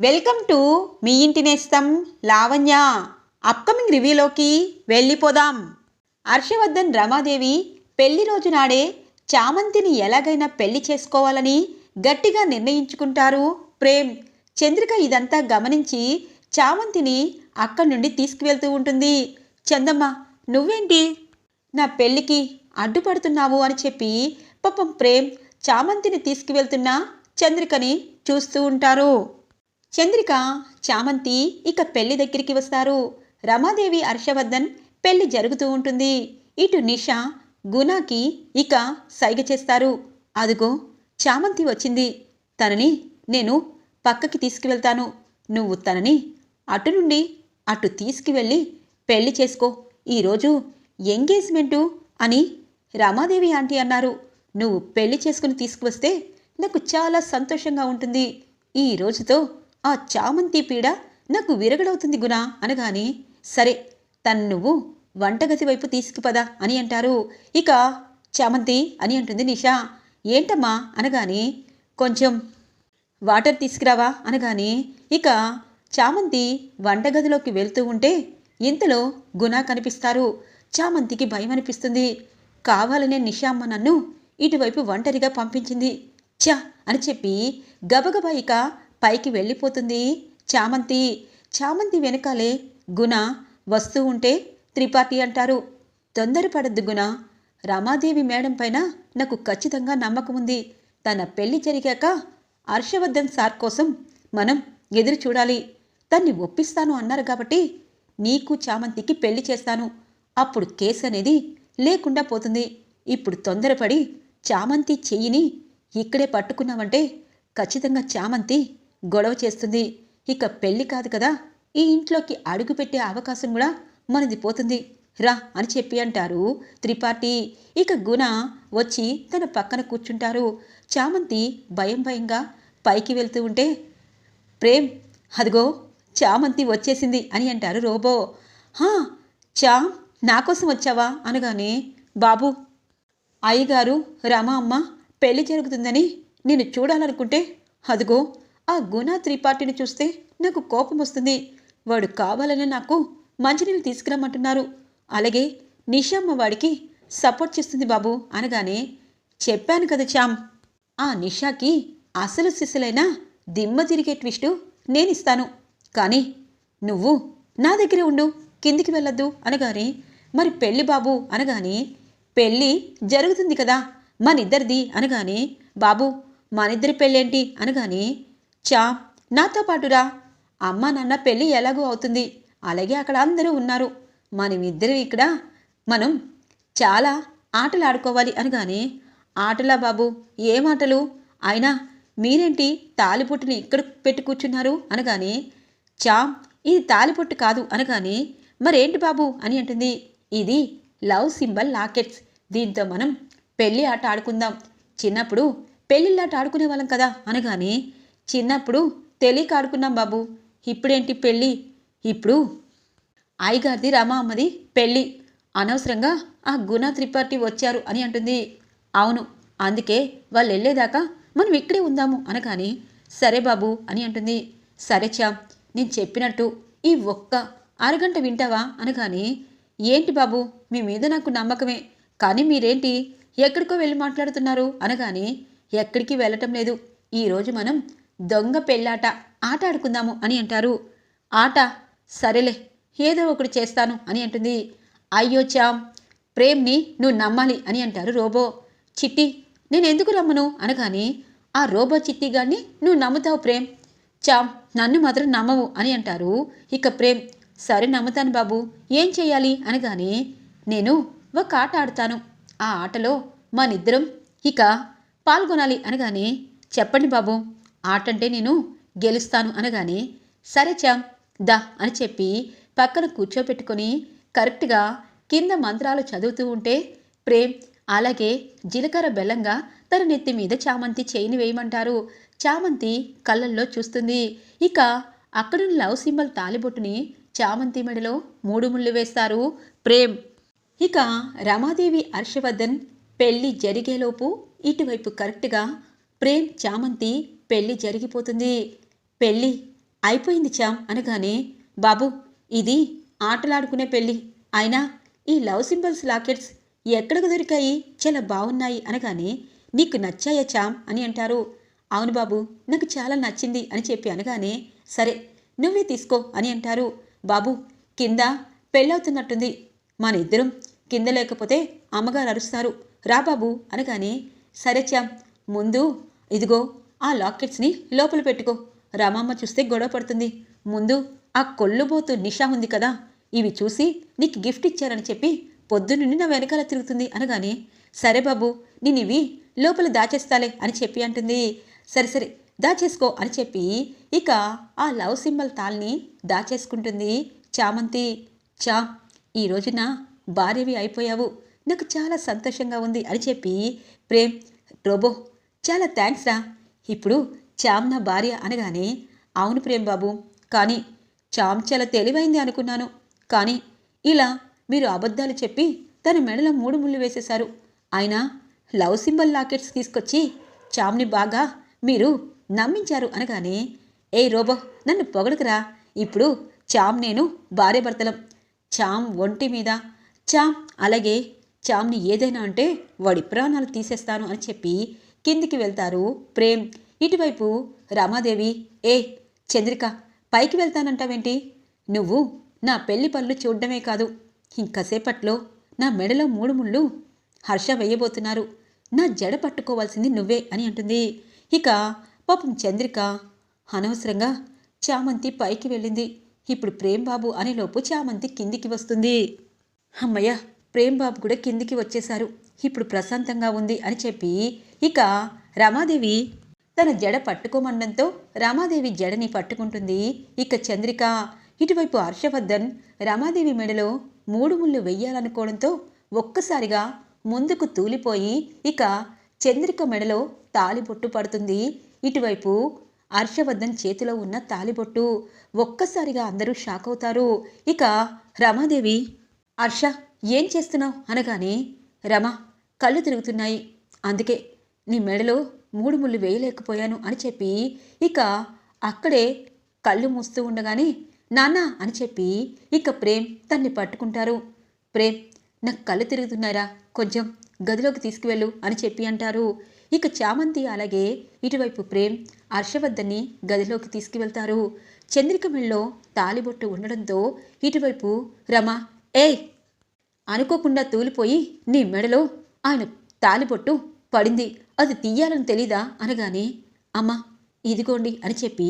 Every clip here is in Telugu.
వెల్కమ్ టు మీ ఇంటి నేస్తం లావణ్య. అప్కమింగ్ రివ్యూలోకి వెళ్ళిపోదాం. హర్షవర్ధన్ రమాదేవి పెళ్ళి రోజు నాడే చామంతిని ఎలాగైనా పెళ్ళి చేసుకోవాలని గట్టిగా నిర్ణయించుకుంటారు ప్రేమ్. చంద్రిక ఇదంతా గమనించి చామంతిని అక్కడి నుండి తీసుకువెళ్తూ ఉంటుంది. చందమ్మ నువ్వేంటి? నా పెళ్ళికి అడ్డుపడుతున్నావు అని చెప్పి పాపం ప్రేమ్ చామంతిని తీసుకువెళ్తున్న చంద్రికని చూస్తూ ఉంటారు. చంద్రిక చామంతి ఇక పెళ్ళి దగ్గరికి వస్తారు. రమాదేవి హర్షవర్ధన్ పెళ్ళి జరుగుతూ ఉంటుంది. ఇటు నిషా గుణాకి ఇక సైగ చేస్తారు. అదుగో చామంతి వచ్చింది. తనని నేను పక్కకి తీసుకువెళ్తాను. నువ్వు తనని అటు నుండి అటు తీసుకువెళ్ళి పెళ్ళి చేసుకో. ఈరోజు ఎంగేజ్మెంటు అని రమాదేవి ఆంటీ అన్నారు. నువ్వు పెళ్ళి చేసుకుని తీసుకువస్తే నాకు చాలా సంతోషంగా ఉంటుంది. ఈ రోజుతో ఆ చామంతి పీడ నాకు విరగడవుతుంది గునా అనగానే సరే తను నువ్వు వంటగది వైపు తీసుకుపదా అని అంటారు. ఇక చామంతి అని అంటుంది నిషా. ఏంటమ్మా అనగానే కొంచెం వాటర్ తీసుకురావా అనగానే ఇక చామంతి వంటగదిలోకి వెళ్తూ ఉంటే ఇంతలో గుణ కనిపిస్తారు. చామంతికి భయం అనిపిస్తుంది కావాలనే నిషామ్మ నన్ను ఇటువైపు ఒంటరిగా పంపించింది. ఛ! అని చెప్పి గబగబా ఇక పైకి వెళ్ళిపోతుంది. చామంతి చామంతి వెనకాలే గుణ వస్తూ ఉంటే త్రిపాఠి అంటారు. తొందరపడద్దు గుణ. రమాదేవి మేడం పైన నాకు ఖచ్చితంగా నమ్మకం ఉంది. తన పెళ్ళి జరిగాక హర్షవర్ధన్ సార్ కోసం మనం ఎదురు చూడాలి. తన్ని ఒప్పిస్తాను అన్నారు కాబట్టి నీకు చామంతికి పెళ్ళి చేస్తాను. అప్పుడు కేసు అనేది లేకుండా పోతుంది. ఇప్పుడు తొందరపడి చామంతి చెయ్యిని ఇక్కడే పట్టుకున్నామంటే ఖచ్చితంగా చామంతి గొడవ చేస్తుంది. ఇక పెళ్ళి కాదు కదా ఈ ఇంట్లోకి అడుగు పెట్టే అవకాశం కూడా మనది పోతుంది. రా అని చెప్పి అంటారు త్రిపాఠి. ఇక గుణ వచ్చి తన పక్కన కూర్చుంటారు. చామంతి భయం భయంగా పైకి వెళ్తూ ఉంటే ప్రేమ్ అదిగో చామంతి వచ్చేసింది అని అంటారు రోబో. హా చా నా కోసం వచ్చావా? అనగానే బాబు అయ్యగారు రమ అమ్మ పెళ్ళి జరుగుతుందని నేను చూడాలనుకుంటే అదిగో ఆ గుణ త్రిపాఠిని చూస్తే నాకు కోపం వస్తుంది. వాడు కావాలని నాకు మంచినీళ్ళు తీసుకురమ్మంటున్నారు. అలాగే నిషామ్మ వాడికి సపోర్ట్ చేస్తుంది బాబు అనగానే చెప్పాను కదా చామ్ ఆ నిషాకి అసలు శిశులైన దిమ్మ తిరిగే ట్విస్టు నేనిస్తాను. కానీ నువ్వు నా దగ్గరే ఉండు కిందికి వెళ్ళొద్దు అనగానే మరి పెళ్ళి బాబు అనగానే పెళ్ళి జరుగుతుంది కదా మనిద్దరిది అనగానే బాబు మనిద్దరి పెళ్ళేంటి అనగానే చా నాతో పాటురా. అమ్మ నాన్న పెళ్ళి ఎలాగూ అవుతుంది. అలాగే అక్కడ అందరూ ఉన్నారు. మనమిద్దరం ఇక్కడ మనం చాలా ఆటలు ఆడుకోవాలి అనగానే ఆటలా బాబు ఏం ఆటలు? అయినా మీరేంటి తాలిపొట్టుని ఇక్కడ పెట్టి కూర్చున్నారు? అనగానే చా ఇది తాలిపొట్టు కాదు. అనగానే మరేంటి బాబు? అని అంటుంది. ఇది లవ్ సింబల్ లాకెట్స్. దీంతో మనం పెళ్ళి ఆట ఆడుకుందాం. చిన్నప్పుడు పెళ్ళిళ్ళాట ఆడుకునే వాళ్ళం కదా. అనగానే చిన్నప్పుడు తెలియక ఆడుకున్నాం బాబు. ఇప్పుడేంటి పెళ్ళి? ఇప్పుడు అయ్యగారిది రమా అమ్మది పెళ్ళి. అనవసరంగా ఆ గుణ త్రిపాఠి వచ్చారు అని అంటుంది. అవును అందుకే వాళ్ళు వెళ్ళేదాకా మనం ఇక్కడే ఉందాము అనగాని సరే బాబు అని అంటుంది. సరే చా నేను చెప్పినట్టు ఈ ఒక్క అరగంట వింటావా అనగాని ఏంటి బాబు మీ మీద నాకు నమ్మకమే. కానీ మీరేంటి ఎక్కడికో వెళ్ళి మాట్లాడుతున్నారు అనగాని ఎక్కడికి వెళ్ళటం లేదు. ఈరోజు మనం దొంగ పెళ్ళాట ఆట ఆడుకుందాము అని అంటారు. ఆట సరేలే ఏదో ఒకటి చేస్తాను అని అంటుంది. అయ్యో చామ్ ప్రేమ్ని నువ్వు నమ్మాలి అని అంటారు రోబో. చిట్టి నేను ఎందుకు రమ్మను? అనగానే ఆ రోబో చిట్టి చిట్టిగాన్ని నువ్వు నమ్ముతావు ప్రేమ్. చామ్ నన్ను మాత్రం నమ్మవు అని అంటారు. ఇక ప్రేమ్ సరే నమ్ముతాను బాబు ఏం చేయాలి? అనగానే నేను ఒక ఆట ఆడతాను. ఆ ఆటలో మనిద్దరం ఇక పాల్గొనాలి అనగానే చెప్పండి బాబు ఆటంటే నేను గెలుస్తాను అనగానే సరే చామ్ దా అని చెప్పి పక్కన కూర్చోబెట్టుకొని కరెక్ట్గా కింద మంత్రాలు చదువుతూ ఉంటే ప్రేమ్ అలాగే జీలకర్ర బెల్లంగా తన నెత్తి మీద చామంతి చేయిని వేయమంటారు. చామంతి కళ్ళల్లో చూస్తుంది. ఇక అక్కడున్న లవ్ సింబల్ తాలిబొట్టుని చామంతి మెడలో మూడు ముళ్ళు వేస్తారు ప్రేమ్. ఇక రమాదేవి హర్షవర్ధన్ పెళ్ళి జరిగేలోపు ఇటువైపు కరెక్ట్గా ప్రేమ్ చామంతి పెళ్ళి జరిగిపోతుంది. పెళ్ళి అయిపోయింది చామ్ అనగానే బాబు ఇది ఆటలాడుకునే పెళ్ళి. అయినా ఈ లవ్ సింబల్స్ లాకెట్స్ ఎక్కడికి దొరికాయి? చాలా బాగున్నాయి అనగానే నీకు నచ్చాయా చామ్ అని అంటారు. అవును బాబు నాకు చాలా నచ్చింది అని చెప్పి అనగానే సరే నువ్వే తీసుకో అని అంటారు. బాబు కింద పెళ్ళవుతున్నట్టుంది. మన ఇద్దరం కింద లేకపోతే అమ్మగారు అరుస్తారు. రా బాబు అనగానే సరే చామ్ ముందు ఇదిగో ఆ లాకెట్స్ని లోపల పెట్టుకో. రామమ్మ చూస్తే గొడవ పడుతుంది. ముందు ఆ కొల్లుబోతు నిషా ఉంది కదా ఇవి చూసి నీకు గిఫ్ట్ ఇచ్చారని చెప్పి పొద్దున్నుండి నా వెనకాల తిరుగుతుంది అనగానే సరే బాబు నేను ఇవి లోపల దాచేస్తాలే అని చెప్పి అంటుంది. సరే సరే దాచేసుకో అని చెప్పి ఇక ఆ లవ్ సింబల్ తాల్ని దాచేసుకుంటుంది చామంతి. చా ఈ రోజున భార్యవి అయిపోయావు నాకు చాలా సంతోషంగా ఉంది అని చెప్పి ప్రేమ్ రోబో చాలా థ్యాంక్స్ రా. ఇప్పుడు చామ్ నా భార్య అనగానే అవును ప్రేమ్ బాబు కానీ చామ్ చాలా తెలివైంది అనుకున్నాను. కానీ ఇలా మీరు అబద్ధాలు చెప్పి తన మెడలో మూడు ముళ్ళు వేసేశారు. అయినా లవ్ సింబల్ లాకెట్స్ తీసుకొచ్చి చామ్ని బాగా మీరు నమ్మించారు అనగానే ఏ రోబో నన్ను పొగడుకురా ఇప్పుడు చామ్ నేను భార్యాభర్తలం చామ్ ఒంటి మీద చామ్ అలాగే చామ్ని ఏదైనా అంటే వాడి ప్రాణాలు తీసేస్తాను అని చెప్పి కిందికి వెళ్తారు. ప్రేమ్ ఇటువైపు రామాదేవి ఏ చంద్రిక పైకి వెళ్తానంటావేంటి? నువ్వు నా పెళ్ళి పనులు చూడడమే కాదు. ఇంకసేపట్లో నా మెడలో మూడు ముళ్ళు. హర్ష వేయబోతున్నారు. నా జడ పట్టుకోవాల్సింది నువ్వే అని అంటుంది. ఇక పాపం చంద్రిక అనవసరంగా చామంతి పైకి వెళ్ళింది. ఇప్పుడు ప్రేమ్ బాబు అనేలోపు చామంతి కిందికి వస్తుంది. అమ్మయ్య ప్రేమ్ బాబు కూడా కిందికి వచ్చేశారు. ఇప్పుడు ప్రశాంతంగా ఉంది అని చెప్పి ఇక రమాదేవి తన జడ పట్టుకోమనడంతో రమాదేవి జడని పట్టుకుంటుంది. ఇక చంద్రిక ఇటువైపు హర్షవర్ధన్ రమాదేవి మెడలో మూడు ముళ్ళు వెయ్యాలనుకోవడంతో ఒక్కసారిగా ముందుకు తూలిపోయి ఇక చంద్రిక మెడలో తాలిబొట్టు పడుతుంది. ఇటువైపు హర్షవర్ధన్ చేతిలో ఉన్న తాలిబొట్టు ఒక్కసారిగా అందరూ షాక్ అవుతారు. ఇక రమాదేవి హర్ష ఏం చేస్తున్నావు? అనగానే రమ కళ్ళు తిరుగుతున్నాయి. అందుకే నీ మెడలో మూడు ముళ్ళు వేయలేకపోయాను అని చెప్పి ఇక అక్కడే కళ్ళు మూస్తూ ఉండగానే నాన్న అని చెప్పి ఇక ప్రేమ్ తన్ని పట్టుకుంటారు. ప్రేమ్ నాకు కళ్ళు తిరుగుతున్నారా కొంచెం గదిలోకి తీసుకువెళ్ళు అని చెప్పి అంటారు. ఇక చామంతి అలాగే ఇటువైపు ప్రేమ్ హర్షవర్ధన్ని గదిలోకి తీసుకువెళ్తారు. చంద్రిక మెళ్ళలో తాలిబొట్టు ఉండడంతో ఇటువైపు రమ ఏ అనుకోకుండా తూలిపోయి నీ మెడలో ఆయన తాలిబొట్టు పడింది. అది తీయాలని తెలీదా? అనగానే అమ్మా ఇదిగోండి అని చెప్పి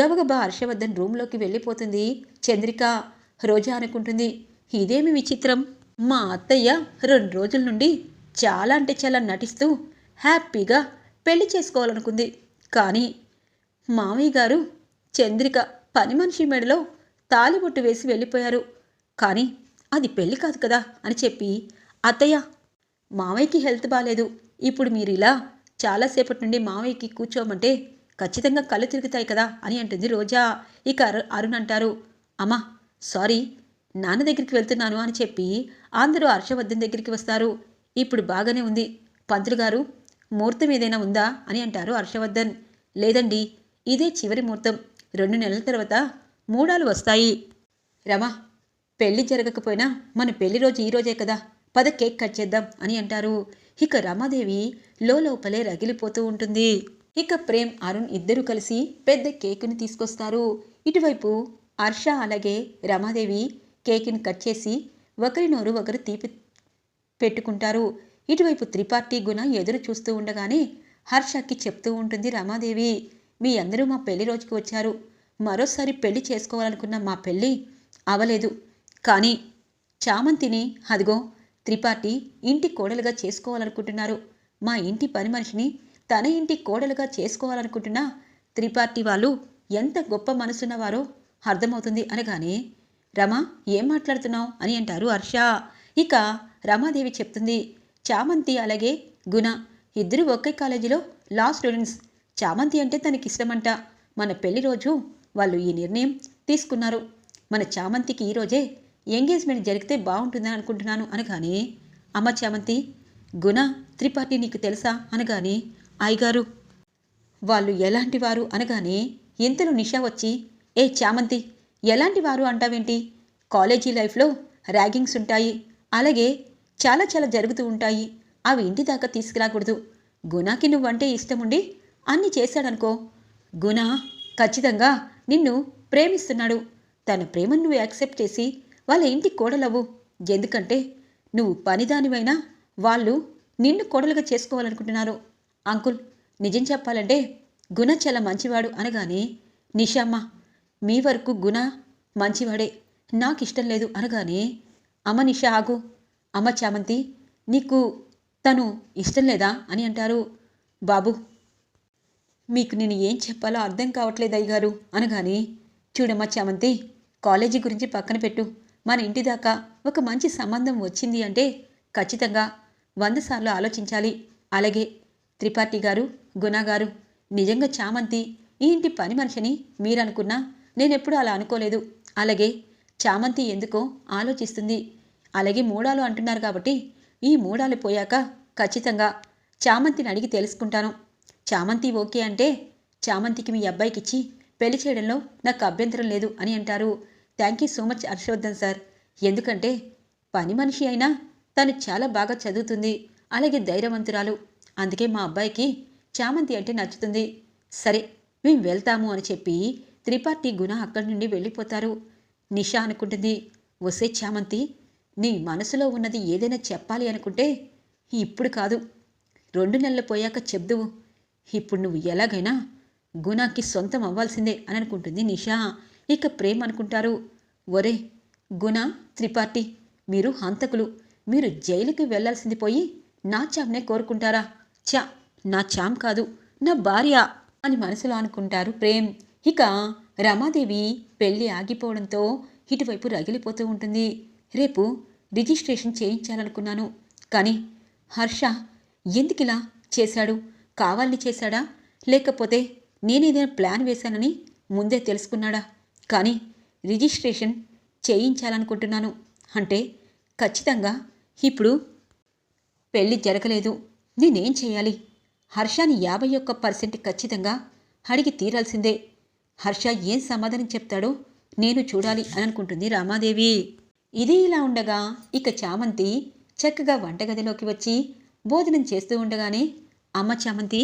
గబగబా హర్షవర్ధన్ రూమ్లోకి వెళ్ళిపోతుంది. చంద్రిక రోజా అనుకుంటుంది ఇదేమి విచిత్రం? మా అత్తయ్య రెండు రోజుల నుండి చాలా అంటే చాలా నటిస్తూ హ్యాపీగా పెళ్ళి చేసుకోవాలనుకుంది. కానీ మామయ్య గారు చంద్రిక పని మనిషి మెడలో తాలిబొట్టు వేసి వెళ్ళిపోయారు. కానీ అది పెళ్ళి కాదు కదా అని చెప్పి అత్తయ్య మావయ్యకి హెల్త్ బాగాలేదు ఇప్పుడు మీరు ఇలా చాలాసేపటి నుండి మావయ్యకి కూర్చోమంటే ఖచ్చితంగా కళ్ళు తిరుగుతాయి కదా అని అంటుంది రోజా. ఇక అరు- అరుణ్ అంటారు అమ్మా సారీ నాన్న దగ్గరికి వెళ్తున్నాను అని చెప్పి అందరూ హర్షవర్ధన్ దగ్గరికి వస్తారు. ఇప్పుడు బాగానే ఉంది. పంతులు గారు ముహూర్తం ఏదైనా ఉందా? అని అంటారు హర్షవర్ధన్. లేదండి ఇదే చివరి ముహూర్తం. రెండు నెలల తర్వాత మూడాలు వస్తాయి. రమా పెళ్ళి జరగకపోయినా మన పెళ్ళి రోజు ఈ రోజే కదా. పద కేక్ కట్ చేద్దాం అని అంటారు. ఇక రమాదేవి లోపలే రగిలిపోతూ ఉంటుంది. ఇక ప్రేమ్ అరుణ్ ఇద్దరు కలిసి పెద్ద కేకుని తీసుకొస్తారు. ఇటువైపు హర్ష అలాగే రమాదేవి కేకుని కట్ చేసి ఒకరి నోరు ఒకరు తీపి పెట్టుకుంటారు. ఇటువైపు త్రిపాఠి గుణ ఎదురు చూస్తూ ఉండగానే హర్షకి చెప్తూ ఉంటుంది రమాదేవి మీ అందరూ మా పెళ్ళి రోజుకి వచ్చారు. మరోసారి పెళ్ళి చేసుకోవాలనుకున్న మా పెళ్ళి అవలేదు. కానీ చామంతిని అదిగో త్రిపాఠి ఇంటి కోడలుగా చేసుకోవాలనుకుంటున్నారు. మా ఇంటి పని మనిషిని తన ఇంటి కోడలుగా చేసుకోవాలనుకుంటున్నా త్రిపాఠి వాళ్ళు ఎంత గొప్ప మనసున్నవారో అర్థమవుతుంది అనగానే రమ ఏం మాట్లాడుతున్నావు? అని అంటారు హర్ష. ఇక రమాదేవి చెప్తుంది చామంతి అలాగే గుణ. ఇద్దరు ఒకే కాలేజీలో లా స్టూడెంట్స్. చామంతి అంటే తనకి ఇష్టమంట మన పెళ్ళి రోజు వాళ్ళు ఈ నిర్ణయం తీసుకున్నారు. మన చామంతికి ఈరోజే ఎంగేజ్మెంట్ జరిగితే బాగుంటుందని అనుకుంటున్నాను అనగానే అమ్మ చామంతి గుణ త్రిపాఠి నీకు తెలుసా అనగానే అయ్యగారు వాళ్ళు ఎలాంటి వారు అనగానే ఇంతలో నిషా వచ్చి ఏ చామంతి ఎలాంటి వారు అంటావేంటి? కాలేజీ లైఫ్లో ర్యాగింగ్స్ ఉంటాయి అలాగే చాలా చాలా జరుగుతూ ఉంటాయి అవి ఇంటి దాకా తీసుకురాకూడదు. గుణాకి నువ్వంటే ఇష్టముండి అన్ని చేశాడనుకో. గుణ ఖచ్చితంగా నిన్ను ప్రేమిస్తున్నాడు. తన ప్రేమను నువ్వు యాక్సెప్ట్ చేసి వాళ్ళ ఇంటి కోడలవు. ఎందుకంటే నువ్వు పనిదానివైనా వాళ్ళు నిన్ను కోడలుగా చేసుకోవాలనుకుంటున్నారు. అంకుల్ నిజం చెప్పాలంటే గుణ చాలా మంచివాడు అనగానే నిషామ్మ మీ వరకు గుణ మంచివాడే. నాకు ఇష్టం లేదు అనగానే అమ్మ నిషా ఆగు. అమ్మ చామంతి నీకు తను ఇష్టం లేదా? అని అంటారు బాబు. మీకు నేను ఏం చెప్పాలో అర్థం కావట్లేదు అయ్యగారు అనగానే చూడమ్మా చామంతి కాలేజీ గురించి పక్కన పెట్టు. మన ఇంటి దాకా ఒక మంచి సంబంధం వచ్చింది అంటే ఖచ్చితంగా వంద సార్లు ఆలోచించాలి. అలాగే త్రిపాఠి గారు గుణ గారు నిజంగా చామంతి ఈ ఇంటి పని మనిషిని మీరనుకున్నా నేనెప్పుడు అలా అనుకోలేదు. అలాగే చామంతి ఎందుకో ఆలోచిస్తుంది. అలాగే మూడాలు అంటున్నారు కాబట్టి ఈ మూడాలు పోయాక ఖచ్చితంగా చామంతిని అడిగి తెలుసుకుంటాను. చామంతి ఓకే అంటే చామంతికి మీ అబ్బాయికి ఇచ్చి పెళ్ళి చేయడంలో నాకు అభ్యంతరం లేదు అని అంటారు. Thank you so much Harshavardhan sir ఎందుకంటే పని మనిషి అయినా తను చాలా బాగా చదువుతుంది. అలాగే ధైర్యవంతురాలు. అందుకే మా అబ్బాయికి చామంతి అంటే నచ్చుతుంది. సరే మేము వెళ్తాము అని చెప్పి త్రిపాఠి గుణ అక్కడి నుండి వెళ్ళిపోతారు. నిషా అనుకుంటుంది వసే చామంతి నీ మనసులో ఉన్నది ఏదైనా చెప్పాలి అనుకుంటే ఇప్పుడు కాదు. రెండు నెలలు పోయాక చెప్దువు. ఇప్పుడు నువ్వు ఎలాగైనా గుణాకి సొంతం అవ్వాల్సిందే అని అనుకుంటుంది నిషా. ఇక ప్రేమ్ అనుకుంటారు ఒరే గుణ త్రిపాఠి మీరు హంతకులు. మీరు జైలుకి వెళ్ళాల్సింది పోయి నా చామ్నే కోరుకుంటారా? చా నా చామ్ కాదు నా భార్య అని మనసులో అనుకుంటారు ప్రేమ్. ఇక రమాదేవి పెళ్ళి ఆగిపోవడంతో ఇటువైపు రగిలిపోతూ ఉంటుంది. రేపు రిజిస్ట్రేషన్ చేయించాలనుకున్నాను. కానీ హర్ష ఎందుకిలా చేశాడు? కావాలని చేశాడా? లేకపోతే నేనేదైనా ప్లాన్ వేశానని ముందే తెలుసుకున్నాడా? కానీ రిజిస్ట్రేషన్ చేయించాలనుకుంటున్నాను. అంటే ఖచ్చితంగా ఇప్పుడు పెళ్ళి జరగలేదు. నేనేం చేయాలి? హర్షాని యాభై ఒక్క పర్సెంట్ ఖచ్చితంగా అడిగి తీరాల్సిందే. హర్ష ఏం సమాధానం చెప్తాడో నేను చూడాలి అని అనుకుంటుంది రామాదేవి. ఇది ఇలా ఉండగా ఇక చామంతి చక్కగా వంటగదిలోకి వచ్చి భోజనం చేస్తూ ఉండగానే అమ్మ చామంతి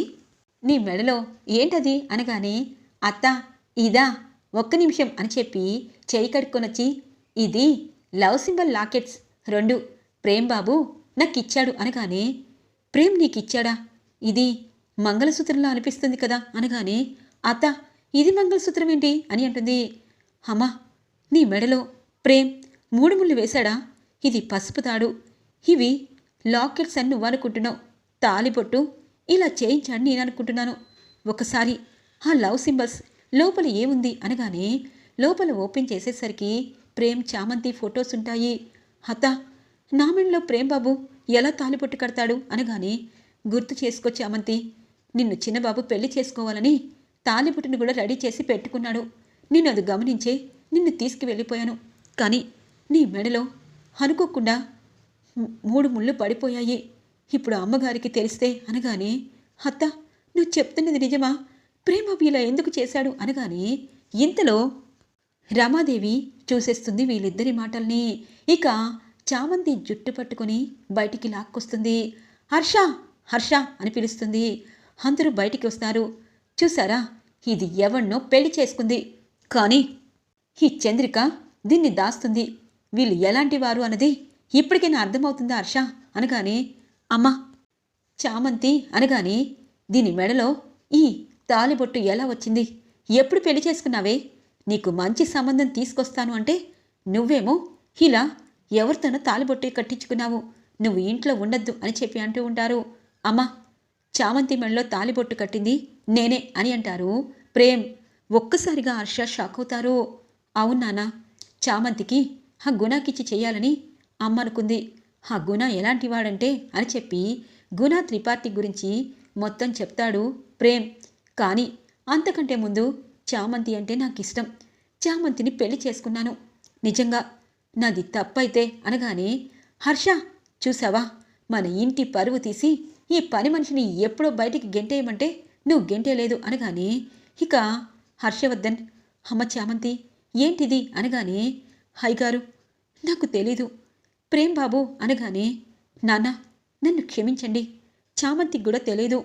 నీ మెడలో ఏంటది? అనగానే అత్త ఇదా ఒక్క నిమిషం అని చెప్పి చేయి కడుక్కొనొచ్చి ఇది లవ్ సింబల్ లాకెట్స్ రెండు. ప్రేమ్ బాబు నాకిచ్చాడు అనగానే ప్రేమ్ నీకిచ్చాడా ఇది మంగళసూత్రంలా అనిపిస్తుంది కదా అనగానే అత్త ఇది మంగళసూత్రం ఏంటి? అని అంటుంది. అమ్మా నీ మెడలో ప్రేమ్ మూడు ముళ్ళు వేశాడా? ఇది పసుపు తాడు. ఇవి లాకెట్స్ అని నువ్వు అనుకుంటున్నావు. తాలిపొట్టు ఇలా చేయించాడు నేను అనుకుంటున్నాను. ఒకసారి ఆ లవ్ సింబల్స్ లోపల ఏముంది అనగానే లోపల ఓపెన్ చేసేసరికి ప్రేమ్ చామంతి ఫొటోస్ ఉంటాయి. అత్త నా ప్రేమ్బాబు ప్రేమ్ బాబు ఎలా తాలిపొట్టు కడతాడు అనగానే గుర్తు చేసుకో చామంతి నిన్ను చిన్నబాబు పెళ్ళి చేసుకోవాలని తాలిపుట్టును కూడా రెడీ చేసి పెట్టుకున్నాడు. నేను అది గమనించే నిన్ను తీసుకువెళ్ళిపోయాను. కానీ నీ మెడలో అనుకోకుండా మూడు ముళ్ళు పడిపోయాయి. ఇప్పుడు అమ్మగారికి తెలిస్తే అనగానే అత్త నువ్వు చెప్తున్నది నిజమా? ప్రేమ ఇలా ఎందుకు చేశాడు అనగానే ఇంతలో రమాదేవి చూసేస్తుంది వీళ్ళిద్దరి మాటల్ని. ఇక చామంతి జుట్టు పట్టుకొని బయటికి లాక్కొస్తుంది. హర్ష హర్ష అని పిలుస్తుంది. అందరూ బయటికి వస్తారు. చూసారా? ఇది ఎవన్నో పెళ్ళి చేసుకుంది. కానీ ఈ చంద్రిక దీన్ని దాస్తుంది. వీళ్ళు ఎలాంటి వారు అన్నది ఇప్పటికైనా అర్థమవుతుందా హర్ష? అనగానే అమ్మా చామంతి అనగానే దీని మెడలో ఈ తాలిబొట్టు ఎలా వచ్చింది? ఎప్పుడు పెళ్ళి చేసుకున్నావే? నీకు మంచి సంబంధం తీసుకొస్తాను అంటే నువ్వేమో ఇలా ఎవరితోనో తాలిబొట్టు కట్టించుకున్నావు. నువ్వు ఇంట్లో ఉండొద్దు అని చెప్పి అంటూ ఉంటారు. అమ్మా చామంతి మెడలో తాలిబొట్టు కట్టింది నేనే అని అంటారు. ప్రేమ్ ఒక్కసారిగా హర్ష షాక్ అవుతారు. అవునానా చామంతికి ఆ గుణాకిచ్చి చేయాలని అమ్మ అనుకుంది. ఆ గుణ ఎలాంటివాడంటే అని చెప్పి గుణ త్రిపాఠి గురించి మొత్తం చెప్తాడు ప్రేమ్. కానీ అంతకంటే ముందు చామంతి అంటే నాకు ఇష్టం చామంతిని పెళ్ళి చేసుకున్నాను. నిజంగా నాది తప్పైతే అనగానే హర్ష చూసావా? మన ఇంటి పరువు తీసి ఈ పని మనిషిని ఎప్పుడో బయటికి గెంటేయమంటే నువ్వు గెంటేయలేదు అనగానే ఇక హర్షవర్ధన్ అమ్మ చామంతి ఏంటిది? అనగానే హైగారు నాకు తెలీదు. ప్రేమ్ బాబు అనగానే నాన్న నన్ను క్షమించండి. చామంతికి కూడా తెలీదు.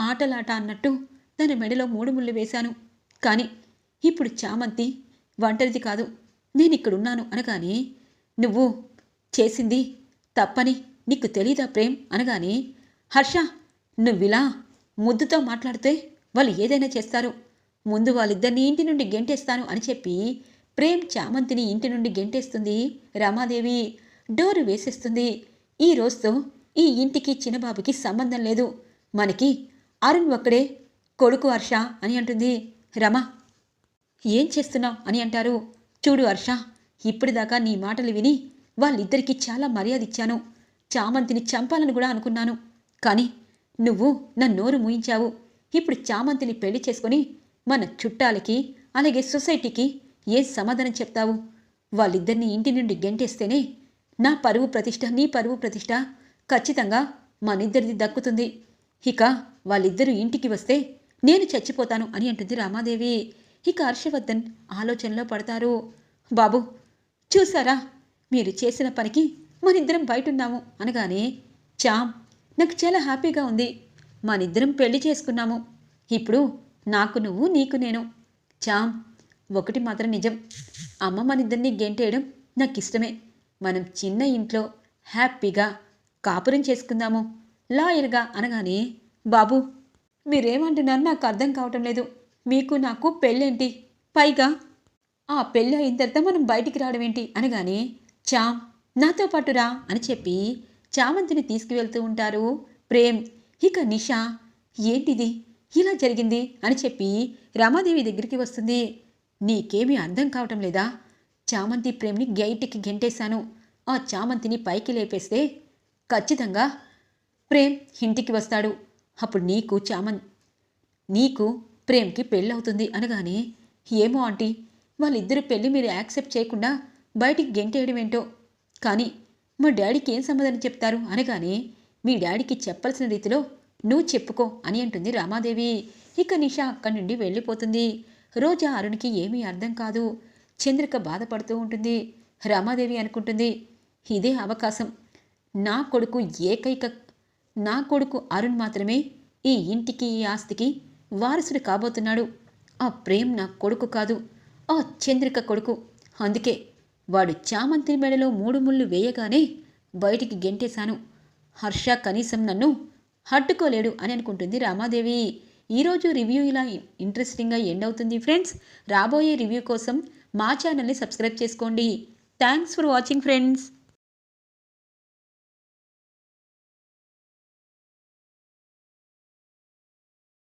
ఆటలాట అన్నట్టు తన మెడలో మూడు ముళ్ళు వేశాను. కానీ ఇప్పుడు చామంతి ఒంటరిది కాదు. నేను ఇక్కడున్నాను అనగానే నువ్వు చేసింది తప్పని నీకు తెలీదా ప్రేమ్? అనగానే హర్ష నువ్విలా ముద్దుతో మాట్లాడితే వాళ్ళు ఏదైనా చేస్తారు. ముందు వాళ్ళిద్దరిని ఇంటి నుండి గెంటేస్తాను అని చెప్పి ప్రేమ్ చామంతిని ఇంటి నుండి గెంటేస్తుంది. రమాదేవి డోరు వేసేస్తుంది. ఈ రోజుతో ఈ ఇంటికి చిన్నబాబుకి సంబంధం లేదు. మనకి అరుణ్ ఒక్కడే కొడుకు హర్ష అని అంటుంది. రమ ఏం చేస్తున్నావు అని అంటారు. చూడు హర్ష ఇప్పటిదాకా నీ మాటలు విని వాళ్ళిద్దరికీ చాలా మర్యాద ఇచ్చాను. చామంతిని చంపాలని కూడా అనుకున్నాను. కానీ నువ్వు నా నోరు మూయించావు. ఇప్పుడు చామంతిని పెళ్ళి చేసుకొని మన చుట్టాలకి అలాగే సొసైటీకి ఏం సమాధానం చెప్తావు? వాళ్ళిద్దరిని ఇంటి నుండి గెంటేస్తేనే నా పరువు ప్రతిష్ట నీ పరువు ప్రతిష్ట ఖచ్చితంగా మనిద్దరిది దక్కుతుంది. ఇక వాళ్ళిద్దరూ ఇంటికి వస్తే నేను చచ్చిపోతాను అని అంటుంది రామాదేవి. ఇక హర్షవర్ధన్ ఆలోచనలో పడతారు. బాబు చూసారా మీరు చేసిన పనికి మనిద్దరం బయటున్నాము అనగానే చామ్ నాకు చాలా హ్యాపీగా ఉంది. మనిద్దరం పెళ్ళి చేసుకున్నాము. ఇప్పుడు నాకు నువ్వు నీకు నేను. చామ్ ఒకటి మాత్రం నిజం. అమ్మ మనిద్దరిని గెంటేయడం నాకు ఇష్టమే మనం చిన్న ఇంట్లో హ్యాపీగా కాపురం చేసుకుందాము లాయర్గా అనగానే బాబు మీరేమంటున్నారు నాకు అర్థం కావటం లేదు. మీకు నాకు పెళ్ళేంటి? పైగా ఆ పెళ్ళి అయిన తర్వాత మనం బయటికి రావడం ఏంటి? అనగానే చామ్ నాతో పాటురా అని చెప్పి చామంతిని తీసుకువెళ్తూ ఉంటారు. ప్రేమ్ ఇక నిషా ఏంటిది? ఇలా జరిగింది అని చెప్పి రమాదేవి దగ్గరికి వస్తుంది. నీకేమీ అర్థం కావటం లేదా? చామంతి ప్రేమ్ని గైట్కి గెంటేశాను. ఆ చామంతిని పైకి లేపేస్తే ఖచ్చితంగా ప్రేమ్ ఇంటికి వస్తాడు. అప్పుడు నీకు చామన్ నీకు ప్రేమ్కి పెళ్ళవుతుంది అనగానే ఏమో ఆంటీ వాళ్ళిద్దరు పెళ్ళి మీరు యాక్సెప్ట్ చేయకుండా బయటికి గెంటేయడం ఏంటో? కానీ మా డాడీకి ఏం సమాధానం చెప్తారు అనగానే మీ డాడీకి చెప్పాల్సిన రీతిలో నువ్వు చెప్పుకో అని అంటుంది రామాదేవి. ఇక నిషా అక్కడి నుండి వెళ్ళిపోతుంది. రోజా అరుణ్కి ఏమీ అర్థం కాదు. చంద్రిక బాధపడుతూ ఉంటుంది. రామాదేవి అనుకుంటుంది ఇదే అవకాశం. నా కొడుకు ఏకైక నా కొడుకు అరుణ్ మాత్రమే ఈ ఇంటికి ఈ ఆస్తికి వారసుడు కాబోతున్నాడు. ఆ ప్రేమ్ నా కొడుకు కాదు ఆ చంద్రిక కొడుకు. అందుకే వాడు చామంతి మెడలో మూడు ముళ్ళు వేయగానే బయటికి గెంటేశాను. హర్ష కనీసం నన్ను హట్టుకోలేడు అని అనుకుంటుంది రామాదేవి. ఈరోజు రివ్యూ ఇలా ఇంట్రెస్టింగ్గా ఎండ్ అవుతుంది ఫ్రెండ్స్. రాబోయే రివ్యూ కోసం మా ఛానల్ని సబ్స్క్రైబ్ చేసుకోండి. Thanks for watching friends.